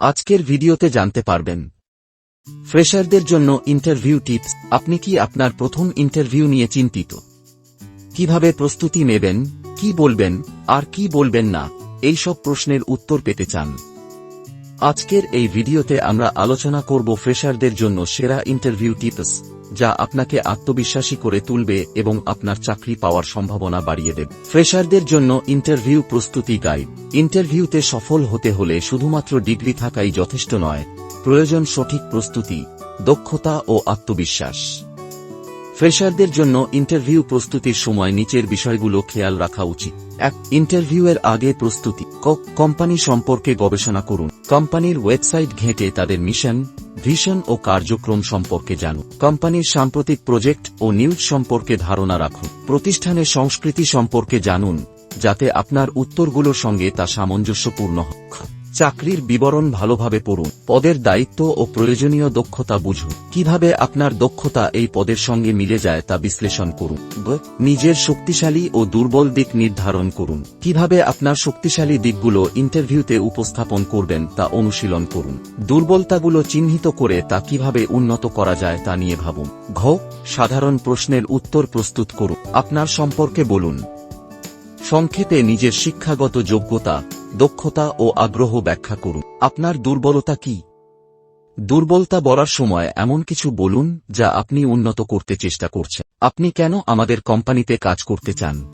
আজকের ভিডিওতে জানতে পারবেন। ফ্রেশারদের জন্য ইন্টারভিউ টিপস, আপনি কি আপনার প্রথম ইন্টারভিউ নিয়ে চিন্তিত? কীভাবে প্রস্তুতি নেবেন, কি বলবেন, আর কি বলবেন না, এই সব প্রশ্নের উত্তর পেতে চান। আজকের এই ভিডিওতে আমরা আলোচনা করব ফ্রেশারদের জন্য সেরা ইন্টারভিউ টিপস। যা আপনাকে আত্মবিশ্বাসী করে তুলবে এবং আপনার চাকরি পাওয়ার সম্ভাবনা বাড়িয়ে দেবে। ফ্রেশারদের জন্য ইন্টারভিউ প্রস্তুতি গাইড। ইন্টারভিউতে সফল হতে হলে শুধুমাত্র ডিগ্রি থাকাই যথেষ্ট নয়, প্রয়োজন সঠিক প্রস্তুতি, দক্ষতা ও আত্মবিশ্বাস। ফ্রেশারদের জন্য ইন্টারভিউ প্রস্তুতির সময় নিচের বিষয়গুলো খেয়াল রাখা উচিত। এক, ইন্টারভিউয়ের আগে প্রস্তুতি। কোম্পানি সম্পর্কে গবেষণা করুন। কোম্পানির ওয়েবসাইট ঘেঁটে তাদের মিশন, ভিশন ও কার্যক্রম সম্পর্কে জানুন। কোম্পানির সাম্প্রতিক প্রজেক্ট ও নিউজ সম্পর্কে ধারণা রাখুন। প্রতিষ্ঠানের সংস্কৃতি সম্পর্কে জানুন, যাতে আপনার উত্তরগুলোর সঙ্গে তা সামঞ্জস্যপূর্ণ হোক। চাকরির বিবরণ ভালোভাবে পড়ুন। পদের দায়িত্ব ও প্রয়োজনীয় দক্ষতা বুঝুন। কীভাবে আপনার দক্ষতা এই পদের সঙ্গে মিলে যায় তা বিশ্লেষণ করুন। নিজের শক্তিশালী ও দুর্বল দিক নির্ধারণ করুন। কীভাবে আপনার শক্তিশালী দিকগুলো ইন্টারভিউতে উপস্থাপন করবেন তা অনুশীলন করুন। দুর্বলতাগুলো চিহ্নিত করে তা কীভাবে উন্নত করা যায় তা নিয়ে ভাবুন। ঘ, সাধারণ প্রশ্নের উত্তর প্রস্তুত করুন। আপনার সম্পর্কে বলুন। সংক্ষেপে নিজের শিক্ষাগত যোগ্যতা দক্ষতা ও আগ্রহ ব্যাখ্যা করুন। আপনার দুর্বলতা কি? দুর্বলতা বলার সময় এমন কিছু বলুন, যা আপনি উন্নত করতে চেষ্টা করছেন। আপনি কেন আমাদের কোম্পানিতে কাজ করতে চান?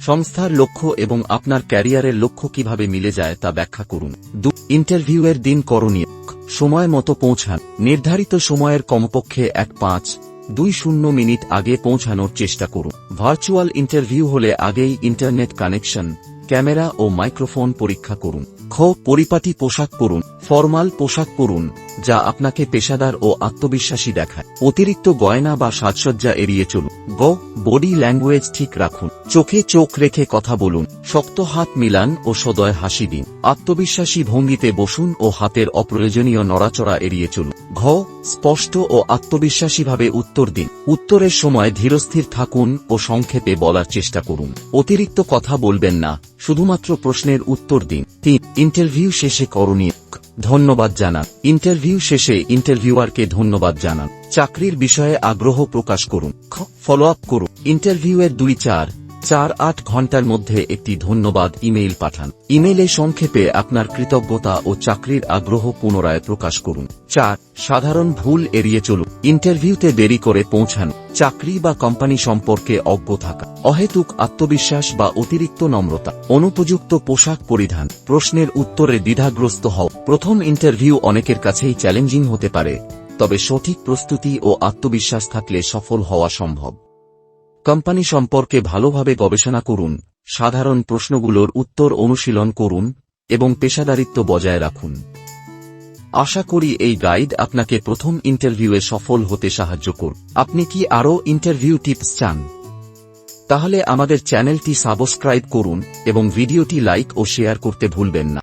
সংস্থার লক্ষ্য এবং আপনার ক্যারিয়ারের লক্ষ্য কীভাবে মিলে যায় তা ব্যাখ্যা করুন। দু, ইন্টারভিউয়ের দিন করণীয়। সময় মতো পৌঁছান। নির্ধারিত সময়ের কমপক্ষে এক পাঁচ, দুই শূন্য মিনিট আগে পৌঁছানোর চেষ্টা করুন। ভার্চুয়াল ইন্টারভিউ হলে আগেই ইন্টারনেট কানেকশন ক্যামেরা ও মাইক্রোফোন পরীক্ষা করুন। খ পরিপাটি পোশাক পরুন। ফরমাল পোশাক পরুন। যা আপনাকে পেশাদার ও আত্মবিশ্বাসী দেখায়। অতিরিক্ত গয়না বা সাজসজ্জা এড়িয়ে চলুন। গ, বডি ল্যাঙ্গুয়েজ ঠিক রাখুন। চোখে চোখ রেখে কথা বলুন। শক্ত হাত মিলান ও সদয় হাসি দিন। আত্মবিশ্বাসী ভঙ্গিতে বসুন ও হাতের অপ্রয়োজনীয় নড়াচড়া এড়িয়ে চলুন। ঘ, স্পষ্ট ও আত্মবিশ্বাসীভাবে উত্তর দিন। উত্তরের সময় ধীরস্থির থাকুন ও সংক্ষেপে বলার চেষ্টা করুন। অতিরিক্ত কথা বলবেন না। শুধুমাত্র প্রশ্নের উত্তর দিন। তিন, ইন্টারভিউ শেষে করণীয়। ধন্যবাদ জানান। ইন্টারভিউ শেষে ইন্টারভিউয়ারকে ধন্যবাদ জানান। চাকরির বিষয়ে আগ্রহ প্রকাশ করুন। ফলো আপ করুন। ইন্টারভিউয়ের দুই চার চার আট ঘণ্টার মধ্যে একটি ধন্যবাদ ইমেইল পাঠান। ইমেইলে সংক্ষেপে আপনার কৃতজ্ঞতা ও চাকরির আগ্রহ পুনরায় প্রকাশ করুন। চার, সাধারণ ভুল এড়িয়ে চলুন। ইন্টারভিউতে দেরি করে পৌঁছান। চাকরি বা কোম্পানি সম্পর্কে অজ্ঞ থাকা। অহেতুক আত্মবিশ্বাস বা অতিরিক্ত নম্রতা। অনুপযুক্ত পোশাক পরিধান। প্রশ্নের উত্তরে দ্বিধাগ্রস্ত হও। প্রথম ইন্টারভিউ অনেকের কাছেই চ্যালেঞ্জিং হতে পারে। তবে সঠিক প্রস্তুতি ও আত্মবিশ্বাস থাকলে সফল হওয়া সম্ভব। কোম্পানি সম্পর্কে ভালোভাবে গবেষণা করুন, সাধারণ প্রশ্নগুলোর উত্তর অনুশীলন করুন, এবং পেশাদারিত্ব বজায় রাখুন। আশা করি এই গাইড আপনাকে প্রথম ইন্টারভিউয়ে সফল হতে সাহায্য করুন আপনি কি আরও ইন্টারভিউ টিপস চান? তাহলে আমাদের চ্যানেলটি সাবস্ক্রাইব করুন এবং ভিডিওটি লাইক ও শেয়ার করতে ভুলবেন না।